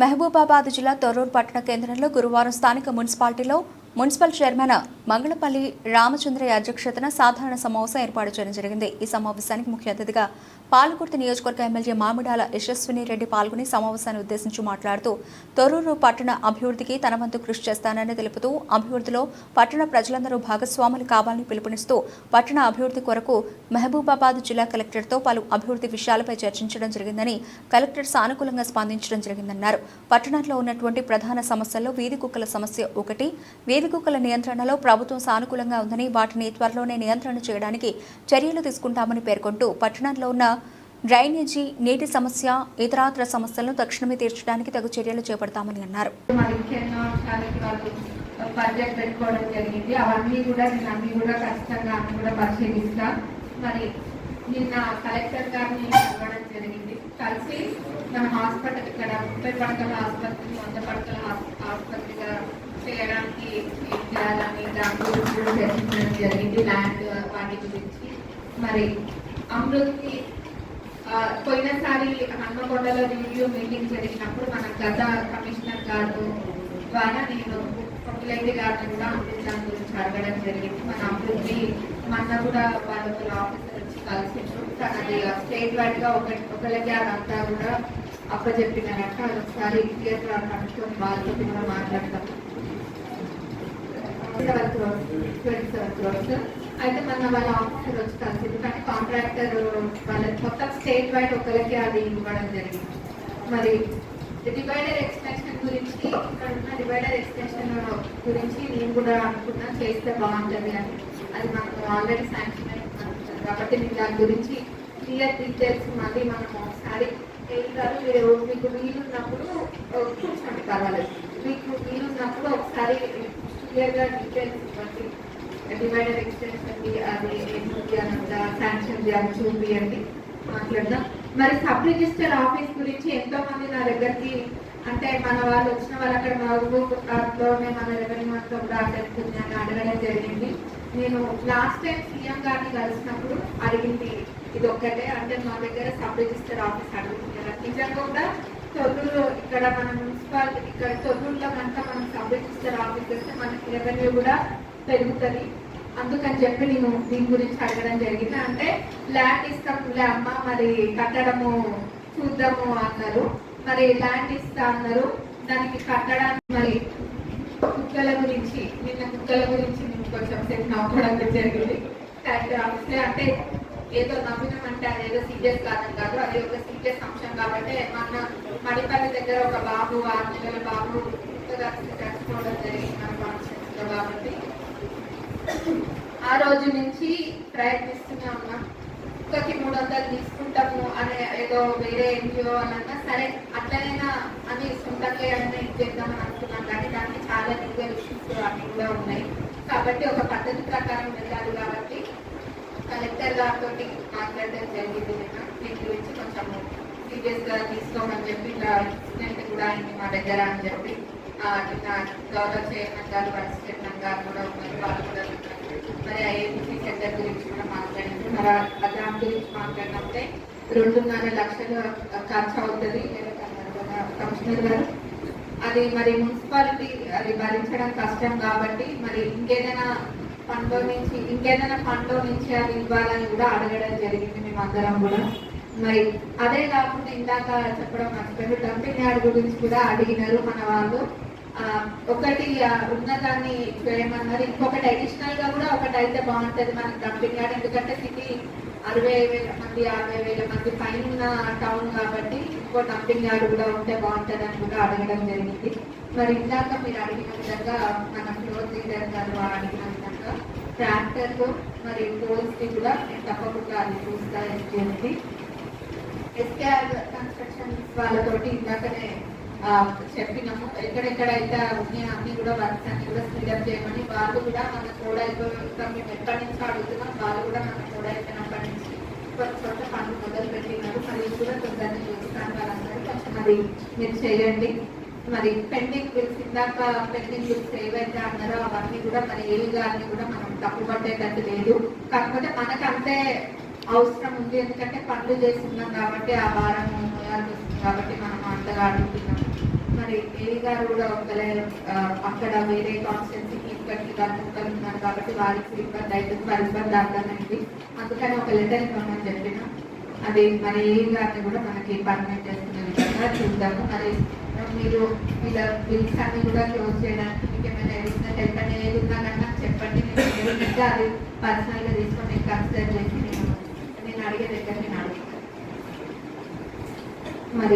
మహబూబాబాద్ జిల్లా తొర్రూరు పట్టణ కేంద్రంలో గురువారం స్థానిక మున్సిపాలిటీలో మున్సిపల్ చైర్మన్ మంగళపల్లి రామచంద్రయ్య అధ్యక్షతన సాధారణ సమావేశం ఏర్పాటు చేయడం జరిగింది. ఈ సమావేశానికి ముఖ్య అతిథిగా పాలకుర్తి నియోజకవర్గ ఎమ్మెల్యే మామిడాల యశస్విని రెడ్డి పాల్గొని సమావేశాన్ని ఉద్దేశించి మాట్లాడుతూ తొర్రూరు పట్టణ అభివృద్ధికి తన వంతు కృషి చేస్తానని తెలుపుతూ అభివృద్ధిలో పట్టణ ప్రజలందరూ భాగస్వాములు కావాలని పిలుపునిస్తూ పట్టణ అభివృద్ధి కొరకు మహబూబాబాద్ జిల్లా కలెక్టర్తో పలు అభివృద్ధి విషయాలపై చర్చించడం జరిగిందని కలెక్టర్ సానుకూలంగా స్పందించడం జరిగిందన్నారు. పట్టణంలో ఉన్నటువంటి ప్రధాన సమస్యల్లో వీధి కుక్కల సమస్య ఒకటి. వీధి కుక్కల నియంత్రణలో ప్రభుత్వం ప్రభుత్వం సానుకూలంగా ఉందని వాటిని త్వరలోనే నియంత్రణ చేయడానికి చర్యలు తీసుకుంటామని పేర్కొంటూ పట్టణంలో ఉన్న డ్రైనేజీ నీటి సమస్య ఇతరాత్ర సమస్యలను తక్షణమే తీర్చడానికి తగు చర్యలు చేపడతామని అన్నారు. బడ్జెట్ పెట్టుకోవడం జరిగింది. అవన్నీ కూడా నేను అన్ని కూడా ఖచ్చితంగా అన్ని కూడా పరిశీలిస్తా. మరి నిన్న కలెక్టర్ గారిని కలవడం జరిగింది. కలిసి మన హాస్పిటల్ ఇక్కడ ముప్పై పడకల ఆసుపత్రి వంద పడకల హాస్పిటల్ ఆసుపత్రిగా చేయడానికి ఏం చేయాలని దాని గురించి కూడా చర్చించడం జరిగింది ల్యాండ్ వాటి గురించి మరి అమృత్కి పోయినసారి హన్మకొండలో రివ్యూ మీటింగ్ జరిగినప్పుడు మన గత కమిషనర్ గారు ద్వారా నేను పొట్టిలైతే గారిని కూడా దాని గురించి అడగడం జరిగింది మన అభివృద్ధి మొన్న కూడా వాళ్ళ ఆఫీసర్ వచ్చి కలిసిండ్రు అది స్టేట్ వైడ్గా ఒక ఒకరికి అదంతా కూడా అప్పచెప్పినారంట అది ఒకసారి క్లియర్ కనుక్కొని వాళ్ళతో కూడా మాట్లాడతాం ట్వంటీ సెవెన్ క్రోర్స్ అయితే మన వాళ్ళ ఆఫీసర్ వచ్చి కలిసింది కానీ కాంట్రాక్టర్ వాళ్ళ మొత్తం స్టేట్ వైడ్ ఒకరికి అది ఇవ్వడం జరిగింది. మరి డివైడర్ ఎక్స్టెన్షన్ గురించి ఇక్కడ ఉన్న డివైడర్ ఎక్స్టెన్షన్ గురించి నేను కూడా అనుకున్నా చేస్తే బాగుంటుంది అని. అది మనకు ఆల్రెడీ శాంక్షన్ అయిపోతుంది కాబట్టి మీరు దాని గురించి క్లియర్ డీటెయిల్స్ మళ్ళీ మనం ఒకసారి వెళ్తారు మీరు మీకు వీలున్నప్పుడు కూర్చోండి పర్వాలేదు. మీకు వీలున్నప్పుడు ఒకసారి క్లియర్గా డీటెయిల్స్ ఇవ్వండి. డివైడర్ ఎక్స్టెన్షన్ అది ఏంటి అనంత శాంక్షన్ చేయాలి చూపియండి. మాట్లాడదాం. మరి సబ్ రిజిస్టర్ ఆఫీస్ గురించి ఎంతో మంది నా దగ్గరికి అంటే మన వాళ్ళు వచ్చిన వాళ్ళు అక్కడ మహబూబ్లోనే మన రెవెన్యూ అంతా కూడా తెలుస్తుంది అని అడగడం జరిగింది. నేను లాస్ట్ టైం సీఎం గారిని కలిసినప్పుడు అడిగింది ఇది ఒక్కటే అంటే మా దగ్గర సబ్ రిజిస్టర్ ఆఫీస్ అడుగుతున్నారు. నిజంగా కూడా తొర్రూరు ఇక్కడ మన మున్సిపాలిటీ ఇక్కడ తొర్రూరులో కనుక మనం సబ్ రిజిస్టర్ ఆఫీస్ వస్తే మనకి రెవెన్యూ కూడా పెరుగుతుంది. అందుకని చెప్పి నేను దీని గురించి అడగడం జరిగింది. అంటే ల్యాండ్ ఇస్తాంలే అమ్మ మరి కట్టడము చూద్దాము అన్నారు. మరి ల్యాండ్ ఇస్తా అన్నారు. దానికి కట్టడానికి మరి కుక్కల గురించి నిన్న కుక్కల గురించి నేను కొంచెం సేపు నవ్వుకోవడం జరిగింది. అంటే ఏదో నవ్వినామంటే అది ఏదో సీరియస్ కాదని కాదు. అది ఒక సీరియస్ అంశం కాబట్టి మన మడిపల్లి దగ్గర ఒక బాబు ఆరు నెలల బాబు చచ్చిపోవడం జరిగింది మన కాన్స్టిట్యూన్సీలో కాబట్టి ఆ రోజు నుంచి ప్రయత్నిస్తూనే ఉన్నా కుక్కకి మూడు వందలు తీసుకుంటాము అనే ఏదో వేరే ఎన్జిఓ అన్నా సరే అట్లనైనా అని సొంతంగా ఏమైనా ఇచ్చేద్దామని అనుకున్నాం కానీ దానికి చాలా లీగల్ ఇష్యూస్ అన్ని కూడా ఉన్నాయి. కాబట్టి ఒక పద్ధతి ప్రకారం వెళ్ళాలి కాబట్టి కలెక్టర్ గారితో మాట్లాడడం జరిగింది నిన్న దీని గురించి కొంచెం సీరియస్గా తీసుకోమని చెప్పి ఇట్లా ఇన్సిడెంట్ కూడా అయింది మా దగ్గర అని చెప్పి ఆ, నిన్న గౌరవ చైర్మన్ గారు వైస్ చైర్మన్ గారు కూడా ఉన్నారు. వాళ్ళు కూడా సెంటర్ గురించి కూడా మాట్లాడింది మరి ఆ దాని గురించి మాట్లాడినప్పుడే రెండున్నర లక్షలు ఖర్చు అవుతుంది. కమిషనర్ గారు అది మరి మున్సిపాలిటీ అది భరించడం కష్టం కాబట్టి మరి ఇంకేదైనా ఫండ్లో నుంచి ఇంకేదైనా ఫండ్లో నుంచి అది ఇవ్వాలని కూడా అడగడం జరిగింది మేమందరం కూడా. మరి అదే కాకుండా ఇందాక చెప్పడం మర్చిపోయారు డంపింగ్ యార్డ్ గురించి కూడా అడిగినారు మన వాళ్ళు. ఒకటి ఉన్నదాన్ని చేయమన్నారు ఇంకొకటి అడిషనల్గా కూడా ఒకటి అయితే బాగుంటది మనకి డంపింగ్ యార్డ్ ఎందుకంటే సిటీ అరవై వేల మంది యాభై వేల మంది పైన ఉన్న టౌన్ కాబట్టి ఇంకో డంపింగ్ యార్డ్ కూడా ఉంటే బాగుంటది అని కూడా అడగడం జరిగింది. మరి ఇందాక మీరు అడిగిన విధంగా మన ఫ్లోర్ లీడర్ గారు అడిగిన విధంగా ట్రాక్టర్లు మరి పోల్స్కి కూడా నేను తప్పకుండా అది చూస్తా చేసి ఎస్కేఆర్ కన్స్ట్రక్షన్ వాళ్ళతోటి ఇందాకనే చెప్పినాము. ఎక్కడెక్కడైతే ఉన్నాయి అన్ని కూడా వర్క్స్ అన్ని కూడా స్పీడప్ చేయమని వాళ్ళు కూడా మన కూడా అయిపోతాం మేము ఎప్పటి నుంచి అడుగుతున్నాం. వాళ్ళు కూడా మన కూడా అయిపోయినప్పటి నుంచి కొన్ని చోట్ల పనులు మొదలు పెట్టినారు మరి కూడా తొందరగా చూస్తాను వాళ్ళందరూ కొంచెం మరి మీరు చేయండి. మరి పెండింగ్ బిల్స్ ఇందాక పెండింగ్ బిల్స్ ఏవైతే అన్నారో అవన్నీ కూడా మన ఏవిగా అన్ని కూడా మనం తప్పు పట్టేటట్టు లేదు. కాకపోతే మనకంతే అవసరం ఉంది. ఎందుకంటే పనులు చేస్తున్నాం కాబట్టి ఆ వారం కాబట్టి మనం అంతగా అడుగుతున్నాం ఏవి గారు కూడా ఒకలే అక్కడ వేరే కాన్స్టెన్సీకి ఇక్కడికి కలుపుకొని ఉన్నారు కాబట్టి వారికి ఇబ్బంది అవుతుంది. వారి ఇబ్బంది అందుకని ఒక లెటర్ ఇవ్వమని చెప్పిన అది మరి ఏ గారిని కూడా మనకి పర్మనెంట్ చేస్తున్న విధంగా చూద్దాము. మరి మీరు వీళ్ళ బిల్స్ అన్ని కూడా క్లోజ్ చేయడానికి మీకు ఏమైనా హెల్ప్ చెప్పండి ఏది ఉన్నా కానీ నాకు చెప్పండి. నేను అది పర్సనల్గా తీసుకొని కన్సిడర్ చేసి నేను నేను అడిగే దగ్గర నేను అడుగుతాను